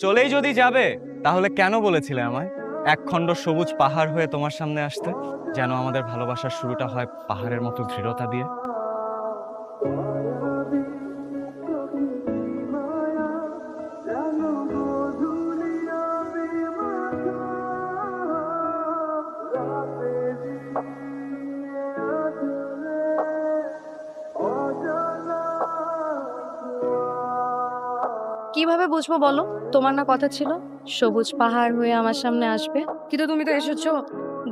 চলেই যদি যাবে, তাহলে কেন বলেছিলে আমায়? এক খণ্ড সবুজ পাহাড় হয়ে তোমার সামনে আসতে, যেন আমাদের ভালোবাসার শুরুটা হয় পাহাড়ের মতো দৃঢ়তা দিয়ে। কীভাবে বুঝব বলো? তোমার না কথা ছিল সবুজ পাহাড় হয়ে আমার সামনে আসবে। কিন্তু তুমি তো এসেছ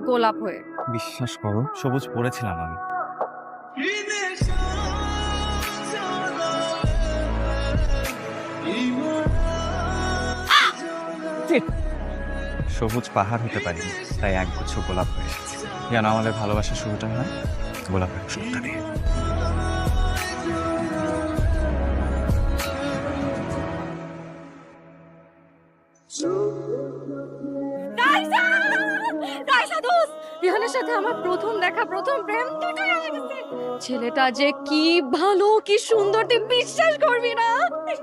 গোলাপ হয়ে। বিশ্বাস করো সবুজ পড়েছিলাম আমি। সবুজ পাহাড় হতে পারি তাই এক গুচ্ছ গোলাপ হয়ে যেন আমাদের ভালোবাসার শুরুটা হয় গোলাপের শুরুটা দিয়ে। দেখা প্রথম প্রেম দুটোই আমার ছেলেটা যে কি ভালো, কি সুন্দর, তুই বিশ্বাস করবি না?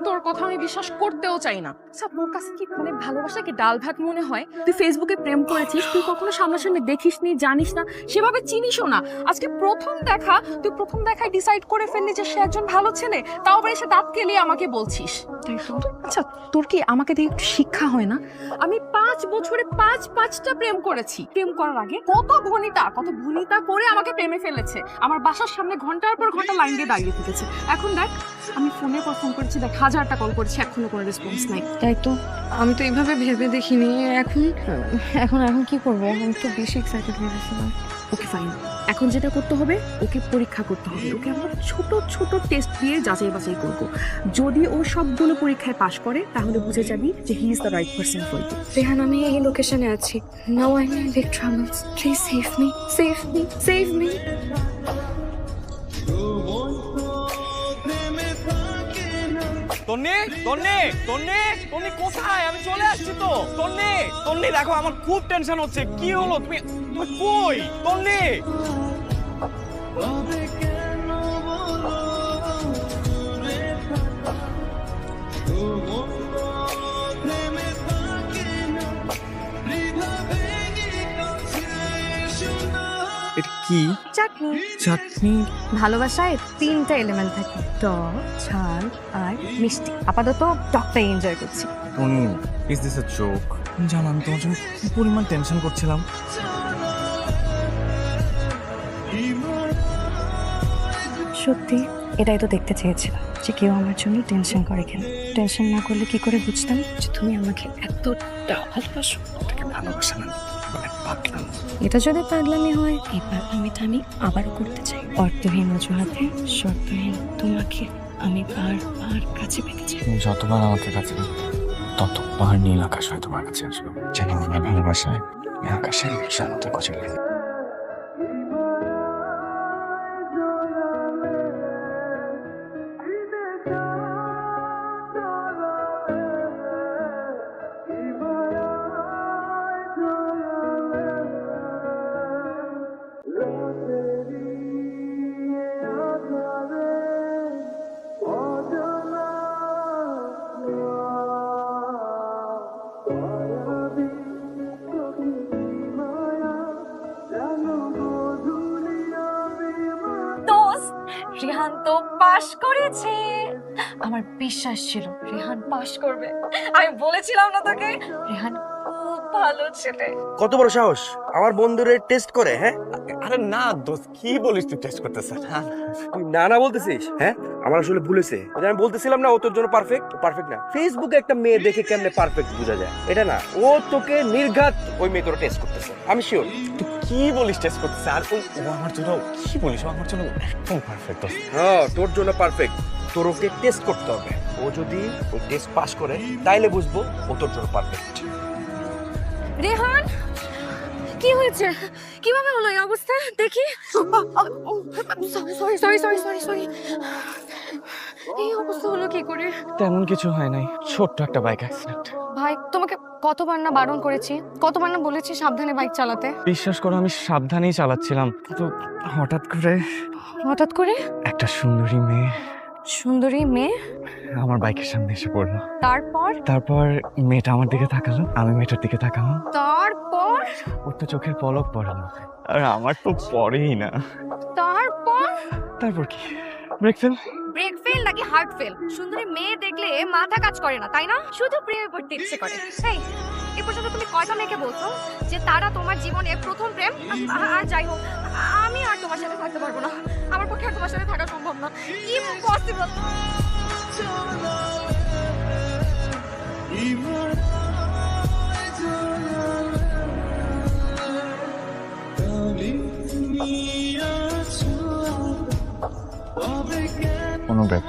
তোর কথা আমি বিশ্বাস করতেও চাই না। আচ্ছা তোর কাছে কি মানে ভালোবাসা কি ডাল ভাত মনে হয়? তুই ফেসবুকে প্রেম করেছিস তুই কখনো সামনাসামনি দেখিস নি জানিস না সেভাবে চিনিসও না। আজকে প্রথম দেখা তুই প্রথম দেখায় ডিসাইড করে ফেললি যে সে একজন ভালো ছেলে তাও আবার এসে দাঁত কেলিয়ে আমাকে বলছিস। আচ্ছা তোর কি আমাকে দিয়ে একটু শিক্ষা হয় না? আমি পাঁচ বছরে পাঁচ পাঁচটা প্রেম করেছি। প্রেম করার আগে কত ঘনিতা কত ঘনিতা করে আমাকে প্রেমে ফেলেছে। আমার বাসার সামনে ঘণ্টার পর ঘণ্টা লাইন দিয়ে দাঁড়িয়ে থেকেছে। এখন দেখ আমি ফোনে পর ফোন করেছি দেখ হাজারটা কল করেছি এখনও কোনো রেসপন্স নাই। তাই তো। আমি তো এইভাবে ভেবে দেখিনি এখন? এখন এখন কি করব? আমি তো বেশি এক্সাইটেড হয়ে গেছিলাম। ওকে ফাইন এখন যেটা করতে হবে ওকে পরীক্ষা করতে হবে। ওকে আমরা ছোট ছোট টেস্ট দিয়ে যাচাই বাছাই করব। যদি ও সবগুলো পরীক্ষায় পাশ করে তাহলে বুঝে যাবি যে he is the right person for you Rehan আমি এই লোকেশনে আছি। Now I am big travels please save me save me save me Tonni Tonni Tonni Tonni কোথায়? আমি চলে আসছি তো। তন্নি তন্নি, দেখো আমার খুব টেনশন হচ্ছে। কি হলো? তুমি কই? তন্নি! কি? চাটনি। চাটনি? ভালোবাসায় তিনটা এলিমেন্ট থাকে টক ঝাল আর মিষ্টি। আপাতত টকটাই এনজয় করছি। Tony is this a joke জানো আমি তোমার জন্য কি পরিমাণ টেনশন করছিলাম? সত্যি এটাই তো দেখতে চেয়েছিলাম যে কেউ আমার জন্য টেনশন করে কেন। টেনশন না করলে কি করে বুঝতাম যে তুমি আমাকে এতটা ভালোবাসো ওটাকে ভালোবাসা না। এটা যদি পাগলামি হয়, এই পাগলামিটা আমি আবারও করতে চাই। অর্থহীন অজুহাতে, শর্তহীন। তোমাকে আমি বারবার কাছে পেতে চাই যতবার আমাকে কাছে ততবার নীল আকাশ হয় তোমার কাছে আসবে। যেন আমার ভালোবাসায়, আকাশের শান্ত কচে আমার বিশ্বাস ছিল রিহান পাশ করবে। আমি বলেছিলাম না তোকে রিহান খুব ভালো ছেলে। কত বড় সাহস? আমার বন্ধুরে টেস্ট করে হ্যাঁ? আরে না দোস্ত কি বলিস তুই টেস্ট করতেছ? না তুই না না বলতেছিস হ্যাঁ? আমার আসলে ভুলেছে আমি বলতেছিলাম না ও তোর জন্য পারফেক্ট পারফেক্ট না। ফেসবুকে একটা মেয়ে দেখে কেমনে পারফেক্ট বোঝা যায়? এটা না ও তোকে নির্ঘাত ওই মেয়ে তোর টেস্ট করতেছে। আমি শিওর তুই কি বলিস টেস্ট করতেছ? আর ওই ও আমার জন্য কি বলিস? ও আমার জন্য একদম পারফেক্ট হ্যাঁ তোর জন্য পারফেক্ট তোর ওকে টেস্ট করতে হবে। ও যদি ওই টেস্ট পাস করে তাইলে বুঝব ও তোর জন্য পারফেক্ট রেহান কি হয়েছে? কীভাবে হলো এই অবস্থা? দেখি। Sorry sorry sorry sorry sorry এই অবস্থা হলো কি করে? তেমন কিছু হয় নাই। ছোট্ট একটা বাইক অ্যাক্সিডেন্ট ভাই তোমাকে কতবার না বারণ করেছি? কতবার না বলেছি সাবধানে বাইক চালাতে? বিশ্বাস করো আমি সাবধানেই চালাচ্ছিলাম। কিন্তু হঠাৎ করে হঠাৎ করে? একটা সুন্দরী মেয়ে সুন্দরী মেয়ে? আমার বাইকের সামনে এসে পড়ল। তারপর? তারপর মেয়েটা আমার দিকে তাকালো আমি মেয়েটার দিকে তাকালাম। তারপর? ওর তো চোখের পলক পড়ে আর আমার তো পড়েই না। তারপর? তারপর কি? ব্রেক ফেল ব্রেক ফেল নাকি হার্ট ফেল সুন্দরী মেয়ে দেখলে মাথা কাজ করে না তাই না? শুধু প্রেমে পড়তে ইচ্ছে করে। এই এ পর্যন্ত তুমি কয়টা মেয়েকে বলছো যে তারা তোমার জীবনে প্রথম প্রেম? আর যাই হোক। আমি আর তোমার সাথে থাকতে পারব না। আমার পক্ষে আর তোমার সাথে থাকা সম্ভব না। কোনো ফেল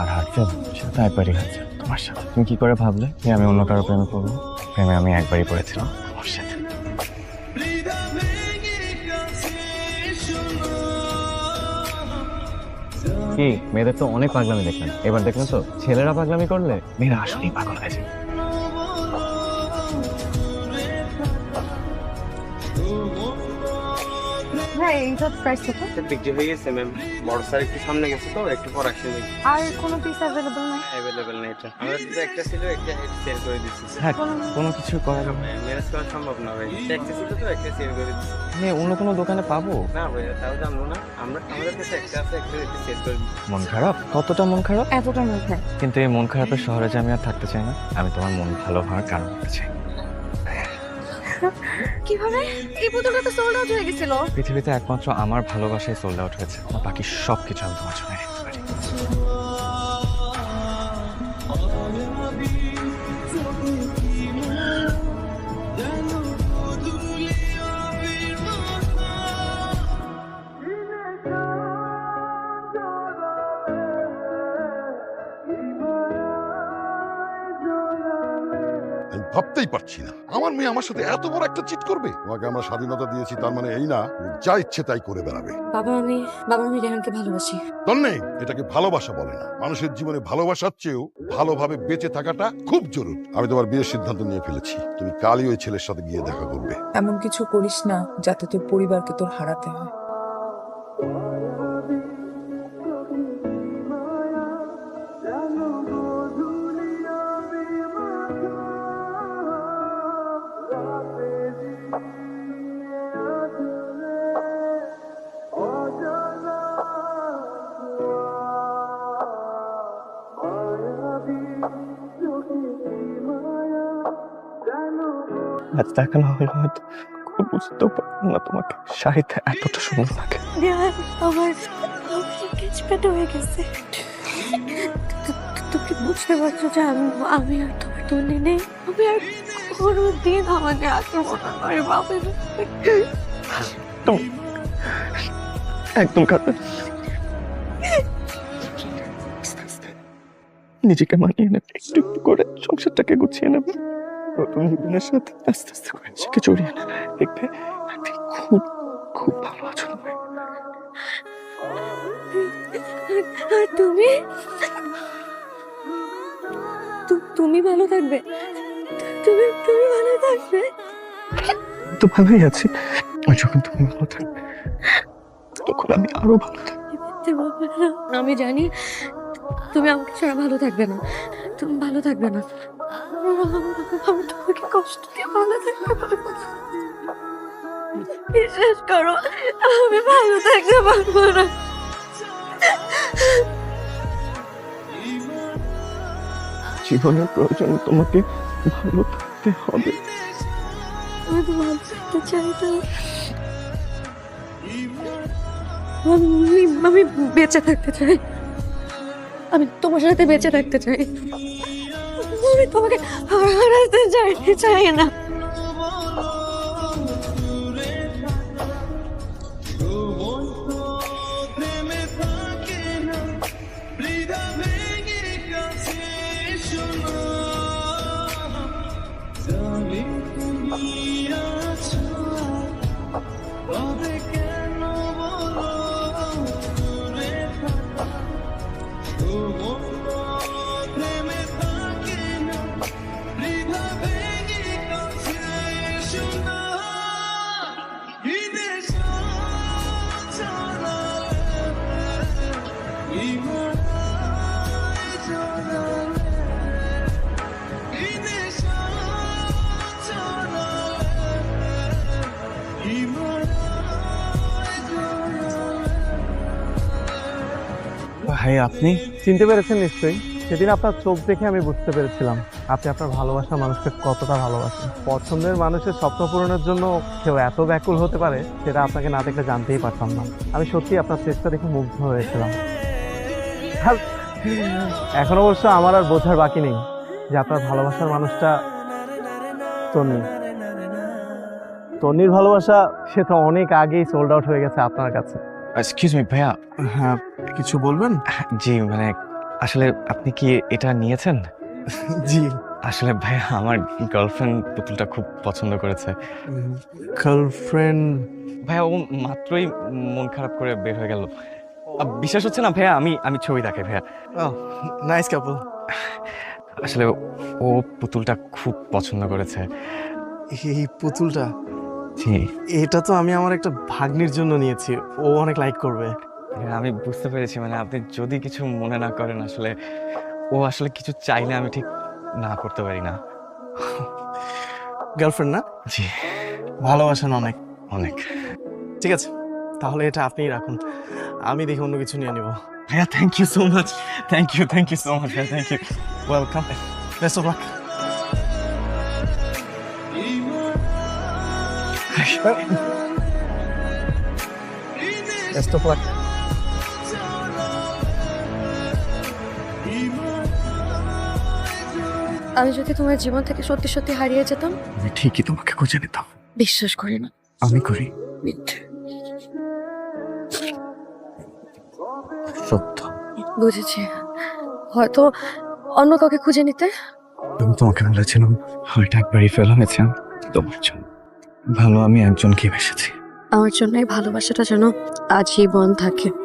আর ফেল সেটা একবারই হয়েছে তোমার সাথে। তুমি কি করে ভাবলে যে আমি অন্য কারও প্রেমে পড়ব? প্রেমে আমি একবারই পড়েছিলাম। কি, মেয়েদের তো অনেক পাগলামি দেখলাম। এবার দেখলেন তো ছেলেরা পাগলামি করলে মেয়েরা আসলেই পাগল হয়ে এইটা প্রাইস কত বিক্রি হয়ে গেছে ম্যাম বড় স্যার একটু সামনে গেছে তো একটু পর আর কোনো পিস নাই? নেই এটা। তো একটা ছিল একটা সেল করে দিচ্ছি হ্যাঁ কোনো কিছু করা যাবে ম্যানেজ করা সম্ভব না ভাই। একটা ছিল তো একটা সেল করে দিচ্ছি আমি অন্য কোনো দোকানে পাবো? না ভাই তাও জানব না। আমরা আমাদের কাছে একটা আছে একটা একটা সেল করে দিচ্ছি মন খারাপ? কতটা মন খারাপ? এতটার মধ্যে কিন্তু এই মন খারাপের শহরে যে আমি আর থাকতে চাই না আমি তোমার মন ভালো হওয়ার কারণ হতে চাই। কীভাবে? এই বোতলটা তো সোল্ড আউট হয়ে গেছিল। পৃথিবীতে একমাত্র আমার ভালোবাসায় সোল্ড আউট হয়েছে। আর বাকি সব কিছু আমি তোমার জন্য রেখে পারি। ভাবতেই পারছি না। মেয়ে আমার সাথে এত বড় একটা চিট করবে? তোমাকে আমরা স্বাধীনতা দিয়েছি তার মানে এই না তুমি যা ইচ্ছে তাই করে বেড়াবে। বাবা আমি বাবা আমি রেহানকে ভালোবাসি। তন্নে এটাকে ভালোবাসা বলে না। মানুষের জীবনে ভালোবাসার চেয়েও ভালোভাবে বেঁচে থাকাটা খুব জরুরি। আমি তোমার বিয়ের সিদ্ধান্ত নিয়ে ফেলেছি। তুমি কালই ওই ছেলের সাথে গিয়ে দেখা করবে। এমন কিছু করিস না যাতে তোর পরিবারকে তোর হারাতে হয়। আজ দেখা না হলে হয়তো কখনো বুঝতেও পারব না তোমাকে। শাড়িতে এতটা সুন্দর লাগে আমার হয়ে গেছে। তুমি বুঝতে পারছ যে আমি আমি আর তোমার তুলে নেই। আমি আর কোনো দিন আমাকে আক্রমণ করে বাবা একদম কাঁদবে নিজেকে মানিয়ে নেবে একটু একটু করে সংসারটাকে গুছিয়ে নেবে। নতুন জীবনের সাথে আস্তে আস্তে করে নিজেকে জড়িয়ে নেবে। দেখবে একদিন খুব খুব ভালো আছো তুমি আর তুমি? তুমি ভালো থাকবে। তুমি তুমি ভালো থাকবে। তো ভালোই আছি। যখন তুমি ভালো থাকবে তখন আমি আরও ভালো থাকব। মিথ্যে বলবে না। আমি জানি তুমি আমাকে ছাড়া ভালো থাকবে না তুমি ভালো থাকবে না আমি তোমাকে কষ্ট দিয়ে ভালো থাকতে পারব না। বিশ্বাস করো আমি ভালো থাকতে পারব না জীবনের প্রয়োজন তোমাকে ভালো থাকতে হবে আমি তো ভালো থাকতে চাই না আমি আমি বেঁচে থাকতে চাই। আমি তোমার সাথে বেঁচে থাকতে চাই। আমি তোমাকে হারাতে চাই চাই না। ভাই, আপনি চিনতে পেরেছেন নিশ্চয়ই। সেদিন আপনার চোখ দেখে আমি বুঝতে পেরেছিলাম আপনি আপনার ভালোবাসা মানুষকে কতটা ভালোবাসেন। পছন্দের মানুষের স্বপ্ন পূরণের জন্য কেউ এত ব্যাকুল হতে পারে সেটা আপনাকে না দেখলে জানতেই পারতাম না। আমি সত্যি আপনার চেষ্টা দেখে মুগ্ধ হয়েছিলাম। আর এখন অবশ্য আমার আর বোঝার বাকি নেই যে আপনার ভালোবাসার মানুষটা তন্নি। তন্নির ভালোবাসা সে তো অনেক আগেই সোল্ড আউট হয়ে গেছে আপনার কাছে। এক্সকিউজ মি ভাইয়া। হ্যাঁ কিছু বলবেন? জি মানে আসলে আপনি কি এটা নিয়েছেন? জি। আসলে ভাইয়া আমার গার্লফ্রেন্ড পুতুলটা খুব পছন্দ করেছে। গার্লফ্রেন্ড ভাইয়া ও মাত্রই মন খারাপ করে বের হয়ে গেল। বিশ্বাস হচ্ছে না ভাইয়া আমি আমি ছবি দেখে ভাইয়া। নাইস কাপল আসলে ও পুতুলটা খুব পছন্দ করেছে। এই পুতুলটা? জি। এটা তো আমি আমার একটা ভাগ্নির জন্য নিয়েছি। ও অনেক লাইক করবে। হ্যাঁ, আমি বুঝতে পেরেছি। মানে আপনি যদি কিছু মনে না করেন আসলে ও আসলে কিছু চাইলে আমি ঠিক না করতে পারি না। গার্লফ্রেন্ড না? জি। ভালোবাসেন অনেক। অনেক। ঠিক আছে তাহলে এটা আপনিই রাখুন। আমি দেখে অন্য কিছু নিয়ে নিব। ভাইয়া thank you so much thank you thank you so much ভাইয়া thank you welcome best of luck of luck আমি যদি তোমার জীবন থেকে সত্যি সত্যি হারিয়ে যেতাম? আমি ঠিকই তোমাকে খুঁজে নিতাম। বিশ্বাস করি না। আমি করি। মিথ্যে। সত্য। বুঝেছি। হয়তো অন্য কাউকে খুঁজে নিতে? আমি তোমাকে বলেছিলাম হয়তো একবারই ফেলা হয়েছে তোমার জন্য। ভালো আমি একজনকে বেসেছি আমার জন্যই ভালোবাসাটা যেন আজীবন থাকে।